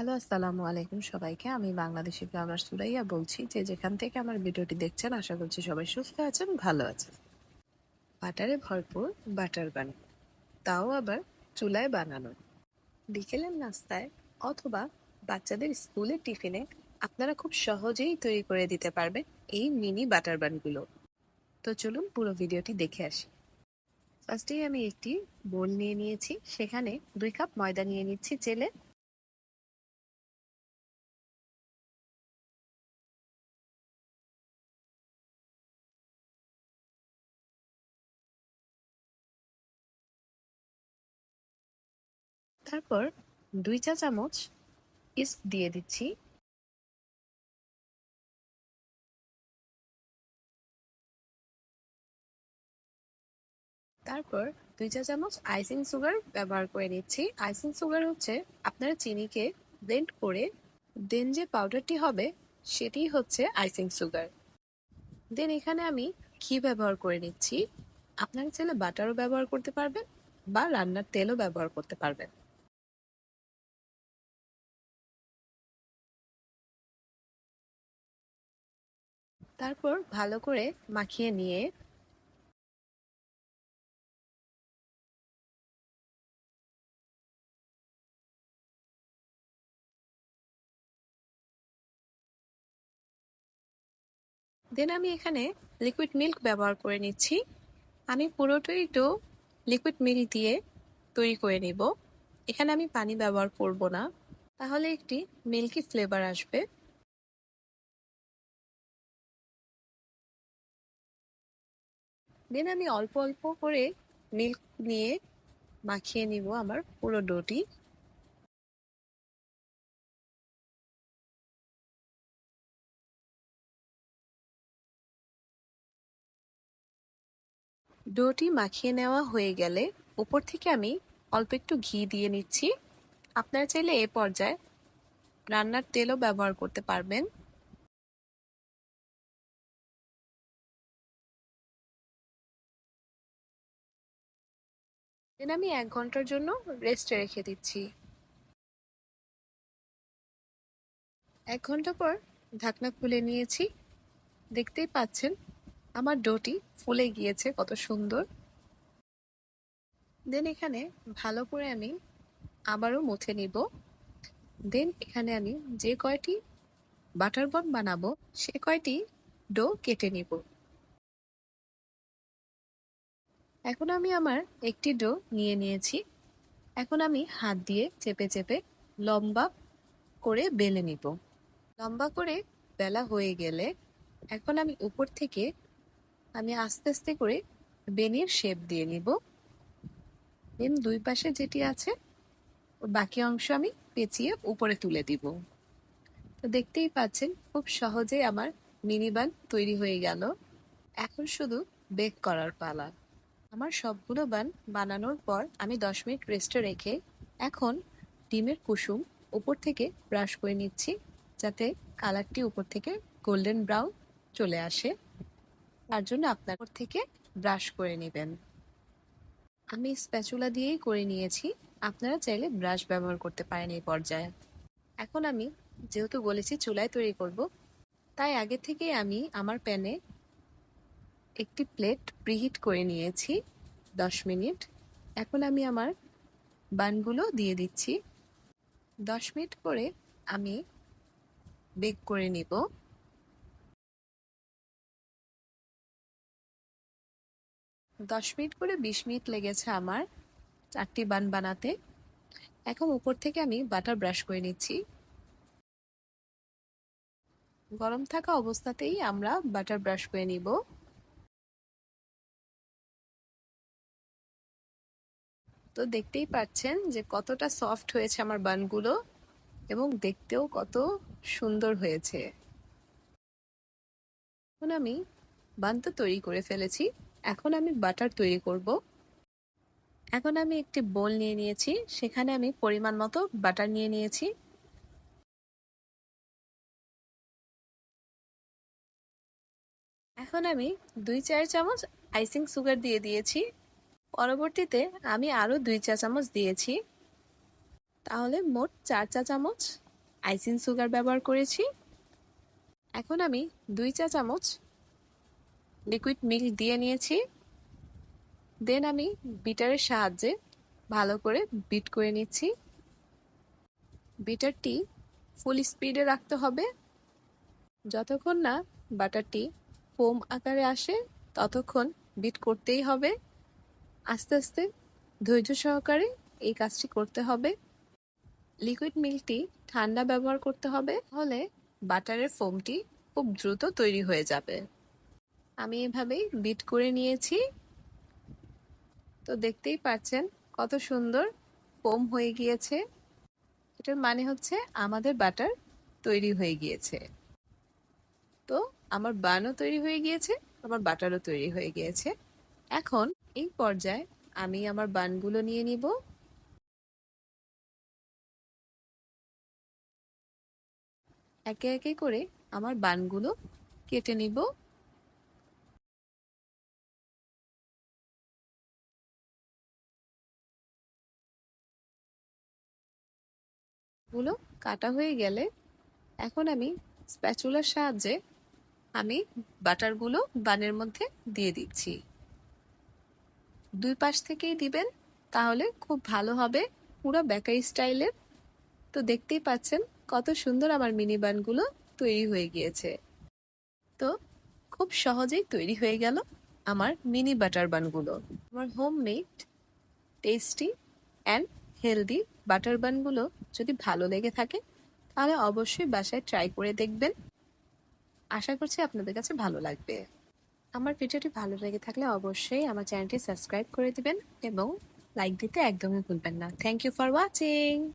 Hello, আসসালামু আলাইকুম সবাইকে। আমি বাংলাদেশি ফ্লাওয়ার সুরাইয়া বলছি। যে যেখান থেকে আমার ভিডিওটি দেখছেন, আশা করছি সবাই সুস্থ আছেন, ভালো আছেন। বাটারে ভরপুর বাটার বান, তাও আবার চুলায় বানানো। বিকেলের নাস্তায় অথবা বাচ্চাদের স্কুলের টিফিনে আপনারা খুব সহজেই তৈরি করে দিতে পারবেন এই মিনি বাটার বানগুলো। তো চলুন পুরো ভিডিওটি দেখে আসি। ফার্স্টেই আমি একটি বোল নিয়ে নিয়েছি। সেখানে দুই কাপ ময়দা নিয়ে নিচ্ছি চেলে তারপর দুই চা চামচ ইস্ট দিয়ে দিচ্ছি। তারপর দুই চা চামচ আইসিং সুগার ব্যবহার করে নিচ্ছি। আইসিং সুগার হচ্ছে আপনারা চিনিকে ব্লেন্ড করে, দেন যে পাউডারটি হবে সেটি হচ্ছে আইসিং সুগার। দেন এখানে আমি ঘি ব্যবহার করে নিচ্ছি। আপনারা চাইলে বাটারও ব্যবহার করতে পারবেন বা রান্নার তেলও ব্যবহার করতে পারবেন। তারপর ভালো করে মাখিয়ে নিয়ে দেন আমি এখানে লিকুইড মিল্ক ব্যবহার করে নিচ্ছি। আমি পুরোটাই ডো লিকুইড মিল্ক দিয়ে তৈরি করে নিব। এখানে আমি পানি ব্যবহার করব না। তাহলে একটি মিল্কি ফ্লেভার আসবে। দেন আমি অল্প অল্প করে মিল্ক নিয়ে মাখিয়ে নিব আমার পুরো ডোটি। ডোটি মাখিয়ে নেওয়া হয়ে গেলে উপর থেকে আমি অল্প একটু ঘি দিয়ে নিচ্ছি। আপনারা চাইলে এ পর্যায়ে রান্নার তেলও ব্যবহার করতে পারবেন। দেন আমি এক ঘণ্টার জন্য রেস্টে রেখে দিচ্ছি। এক ঘণ্টা পর ঢাকনা খুলে নিয়েছি। দেখতেই পাচ্ছেন, আমার ডোটি ফুলে গিয়েছে কত সুন্দর। দেন এখানে ভালো করে আমি আবারও মুছে নিব। দেন এখানে আমি যে কয়টি বাটার বন বানাবো, সে কয়টি ডো কেটে নিব। এখন আমি আমার একটি ডো নিয়ে নিয়েছি। এখন আমি হাত দিয়ে চেপে চেপে লম্বা করে বেলে নিব। লম্বা করে বেলা হয়ে গেলে এখন আমি উপর থেকে আমি আস্তে আস্তে করে বেনির শেপ দিয়ে নিব। দেন দুই পাশে যেটি আছে, ওর বাকি অংশ আমি পেঁচিয়ে উপরে তুলে দিব। তো দেখতেই পাচ্ছেন, খুব সহজে আমার মিনি বান তৈরি হয়ে গেল। এখন শুধু বেক করার পালা। আমার সবগুলো বান বানানোর পর আমি দশ মিনিট রেস্টে রেখে এখন ডিমের কুসুম উপর থেকে ব্রাশ করে নিচ্ছি যাতে কালারটি উপর থেকে গোল্ডেন ব্রাউন চলে আসে। তার জন্য আপনার উপর থেকে ব্রাশ করে নেবেন। আমি স্প্যাচুলা দিয়েই করে নিয়েছি। আপনারা চাইলে ব্রাশ ব্যবহার করতে পারেন এই পর্যায়ে। এখন আমি যেহেতু বলেছি চুলায় তৈরি করব, তাই আগে থেকে আমি আমার প্যানে একটি প্লেট প্রিহিট করে নিয়েছি, দশ মিনিট। এখন আমি আমার বানগুলো দিয়ে দিচ্ছি। দশ মিনিট করে আমি বেক করে নিব। দশ মিনিট করে বিশ মিনিট লেগেছে আমার চারটি বান বানাতে। এখন উপর থেকে আমি বাটার ব্রাশ করে নিচ্ছি। গরম থাকা অবস্থাতেই আমরা বাটার ব্রাশ করে নিব। তো দেখতেই পাচ্ছেন যে কতটা সফট হয়েছে আমার বানগুলো এবং দেখতেও কত সুন্দর হয়েছে। এখন আমি বান তো তৈরি করে ফেলেছি, এখন আমি বাটার তৈরি করব। এখন আমি একটি বোল নিয়ে নিয়েছি, সেখানে আমি পরিমাণ মতো বাটার নিয়ে নিয়েছি। এখন আমি দুই চার চামচ আইসিং সুগার দিয়ে দিয়েছি। পরবর্তীতে আমি আরও দুই চা চামচ দিয়েছি। তাহলে মোট চার চা চামচ আইসিং সুগার ব্যবহার করেছি। এখন আমি দুই চা চামচ লিকুইড মিল্ক দিয়ে নিয়েছি। দেন আমি বিটারের সাহায্যে ভালো করে বিট করে নিচ্ছি। বিটারটি ফুল স্পিডে রাখতে হবে। যতক্ষণ না বাটারটি ফোম আকারে আসে, ততক্ষণ বিট করতেই হবে। আস্তে আস্তে ধৈর্য সহকারে এই কাজটি করতে হবে। লিকুইড মিল্কটি ঠান্ডা ব্যবহার করতে হবে হলে বাটারের ফোমটি খুব দ্রুত তৈরি হয়ে যাবে। আমি এভাবেই বিট করে নিয়েছি। তো দেখতেই পাচ্ছেন কত সুন্দর ফোম হয়ে গিয়েছে। এটার মানে হচ্ছে আমাদের বাটার তৈরি হয়ে গিয়েছে। তো আমার বানও তৈরি হয়ে গিয়েছে, আমার বাটারও তৈরি হয়ে গিয়েছে। এখন এই পর্যায়ে আমি আমার বানগুলো নিয়ে নিব। একে একে করে আমার বানগুলো কেটে নিব। গুলো কাটা হয়ে গেলে এখন আমি স্প্যাচুলার সাহায্যে আমি বাটারগুলো বানের মধ্যে দিয়ে দিচ্ছি। দুই পাশ থেকেই দিবেন, তাহলে খুব ভালো হবে। পুরো বেকারি স্টাইলের তো দেখতেই পাচ্ছেন কত সুন্দর আমার মিনি বানগুলো তৈরি হয়ে গিয়েছে। তো খুব সহজেই তৈরি হয়ে গেল আমার মিনি বাটার বানগুলো। আমার home made tasty and healthy butter বানগুলো যদি ভালো লেগে থাকে, তাহলে অবশ্যই বাসায় ট্রাই করে দেখবেন। আশা করছি আপনাদের কাছে ভালো লাগবে। আমার ভিডিওটি ভালো লেগে থাকলে অবশ্যই আমার চ্যানেলটি সাবস্ক্রাইব করে দিবেন এবং লাইক দিতে একদমই ভুলবেন না। Thank you for watching